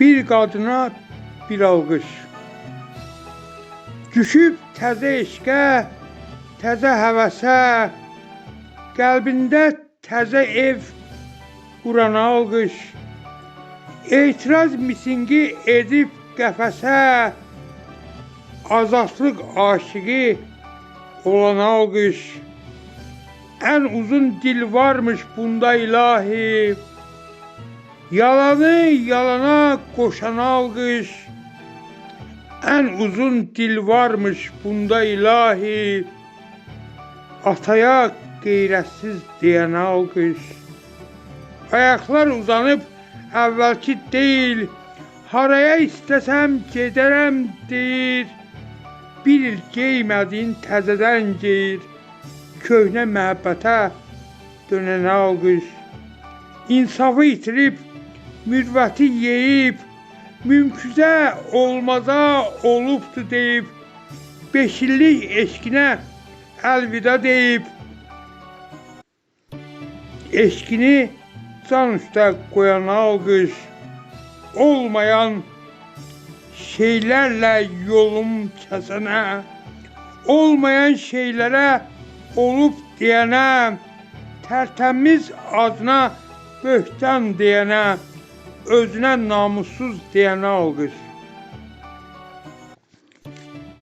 Bir qadına bir alqış. Düşüb təzə eşqə, təzə həvəsə, qəlbində təzə ev qurana alqış. Etiraz misingi edib qəfəsə, azadlıq aşığı olana alqış. Ən uzun dil varmış bunda ilahi. Yalanı yalana koşana alkış. En uzun dil varmış bunda ilahi. Ataya gayretsiz diyene alkış. Ayaklar uzanıp evvelki değil. Haraya istesem giderem deyir. Bir il giymədin təzədən geyir. Köhnə məhəbbətə dönənə alqış. İnsafı itirib, mürvəti yeyib, mümküzə olmaza olubdu deyib, beş illik eşkinə əlvida deyib, eşkini can üstə qoyan alqış, olmayan şeylərlə yolum kəsənə, olmayan şeylərə olub deyənə, tertemiz adına böhtan diyene, özüne namussuz diyene algış.